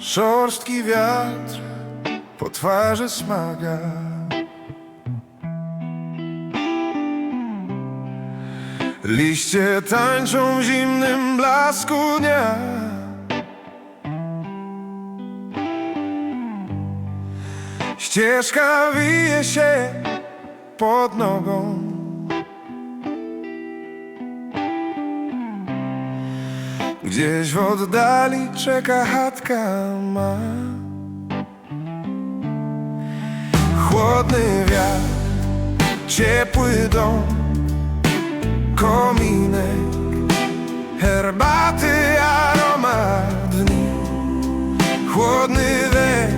Szorstki wiatr po twarzy smaga. Liście tańczą w zimnym blasku dnia. Ścieżka wije się pod nogą Gdzieś w oddali czeka chatka ma. Chłodny wiatr, ciepły dom Kominek, herbaty, aromat dni. Chłodny dech,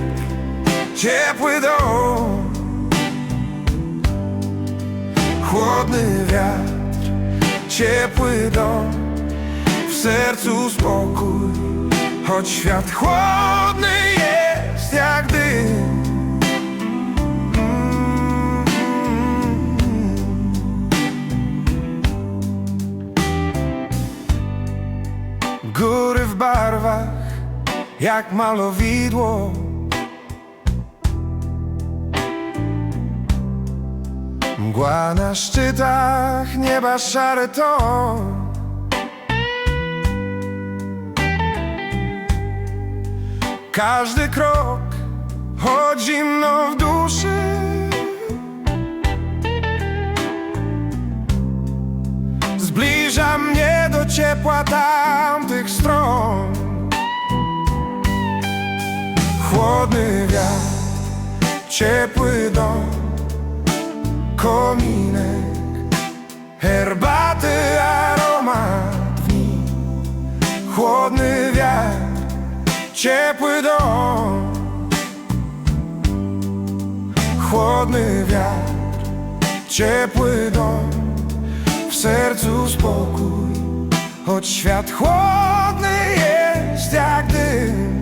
ciepły dom. Chłodny wiatr, ciepły dom sercu spokój. Choć świat chłodny jest jak dym. Mm. Góry w barwach jak malowidło. Mgła na szczytach nieba szare to Każdy krok, choć zimno w duszy. Zbliża mnie do ciepła tamtych stron. Chłodny wiatr, ciepły dom Kominek, herbaty, Ciepły dom Chłodny wiatr Ciepły dom W sercu spokój Choć świat chłodny jest jak dym.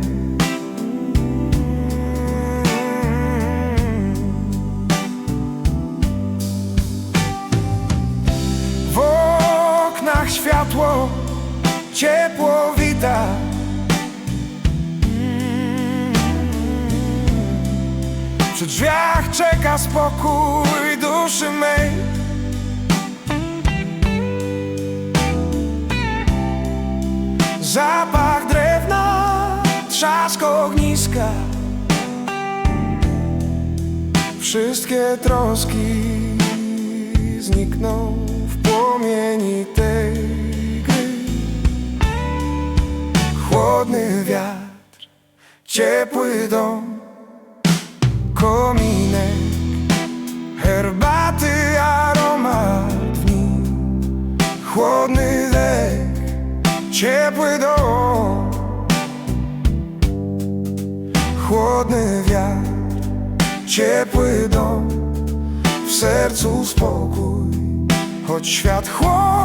W oknach światło Ciepło widać Przy drzwiach czeka spokój duszy mej. Zapach drewna, trzask ogniska. Wszystkie troski znikną w płomieni tej gry. Chłodny wiatr, ciepły dom kominek, herbaty, aromat dni, chłodny dech, ciepły dom, chłodny wiatr, ciepły dom, w sercu spokój, choć świat chłodny